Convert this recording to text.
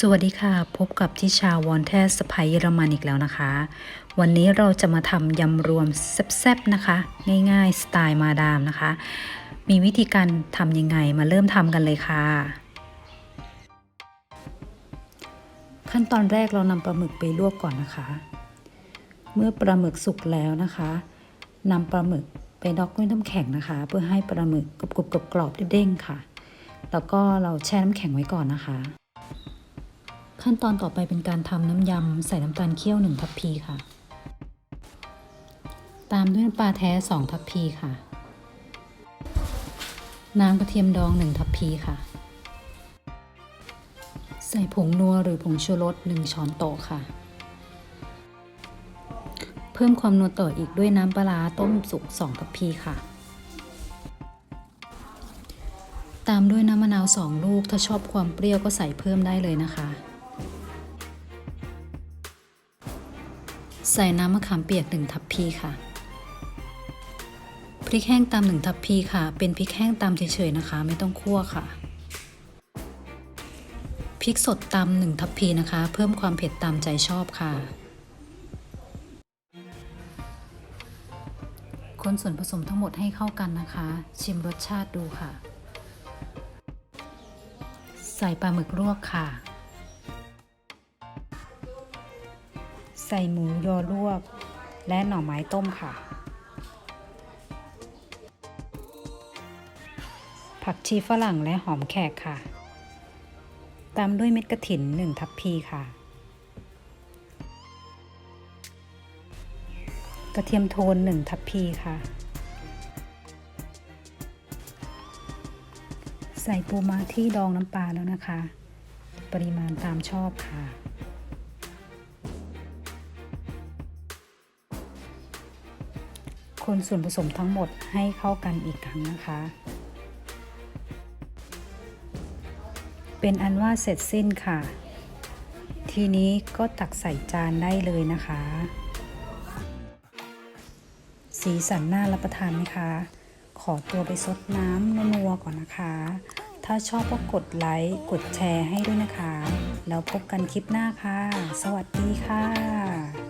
สวัสดีค่ะ พบกับทิชาวอนแทสสไปเยอรมันอีกแล้วนะคะ วันนี้เราจะมาทำยำรวมแซ่บๆนะคะ ง่ายๆ สไตล์มาดามนะคะ มีวิธีการทำยังไงมาเริ่มทำกันเลยค่ะ ขั้นตอนแรกเรานำปลาหมึกไปลวกก่อนนะคะ เมื่อปลาหมึกสุกแล้วนะคะนำปลาหมึกไปน็อกด้วยน้ำแข็งนะคะ เพื่อให้ปลาหมึกกรุบๆกรอบๆเด้งๆค่ะ แล้วก็เราแช่น้ำแข็งไว้ก่อนนะคะ ขั้นตอนต่อไปเป็นการทำน้ำยำใส่น้ำตาลเคี่ยว 1 ทัพพีค่ะ ตามด้วยปลาแท้ 2 ทัพพีค่ะ น้ำกระเทียมดอง 1 ทัพพีค่ะ ใส่ผงนัวหรือผงชูรส 1 ช้อนโต๊ะค่ะ เพิ่มความนัวต่ออีกด้วยน้ำปลาร้าต้มสุก 2 ทัพพีค่ะตามด้วยน้ำมะนาว 2 ลูก ถ้าชอบความเปรี้ยวก็ใส่เพิ่มได้เลยนะคะ ใส่น้ำมะขามเปียก 1 ทัพพีค่ะ พริกแห้งตาม1ทัพพีค่ะ เป็นพริกแห้งตามเฉยๆนะคะ ไม่ต้องคั่วค่ะ พริกสดตำ1ทัพพีนะคะ เพิ่มความเผ็ดตามใจชอบค่ะ คนส่วนผสมทั้งหมดให้เข้ากันนะคะ ชิมรสชาติดูค่ะ ใส่ปลาหมึกลวกค่ะ ส่หมูยอลวก และหน่อไม้ต้มค่ะ ผักชีฝรั่งและหอมแขกค่ะ ตามด้วยเม็ดกระถิน1ทัพพีค่ะ กระเทียมโทน1ทัพพีค่ะ ใส่ปูม้าที่ดองน้ำปลาแล้วนะคะ ปริมาณตามชอบค่ะ คนส่วนผสมทั้งหมดให้เข้ากันอีกครั้งนะคะ เป็นอันว่าเสร็จสิ้นค่ะ ทีนี้ก็ตักใส่จานได้เลยนะคะ สีสันน่ารับประทานไหมคะ ขอตัวไปซดน้ำนัวๆก่อนนะคะ ถ้าชอบก็กดไลค์ กดแชร์ให้ด้วยนะคะ แล้วพบกันคลิปหน้าค่ะ สวัสดีค่ะ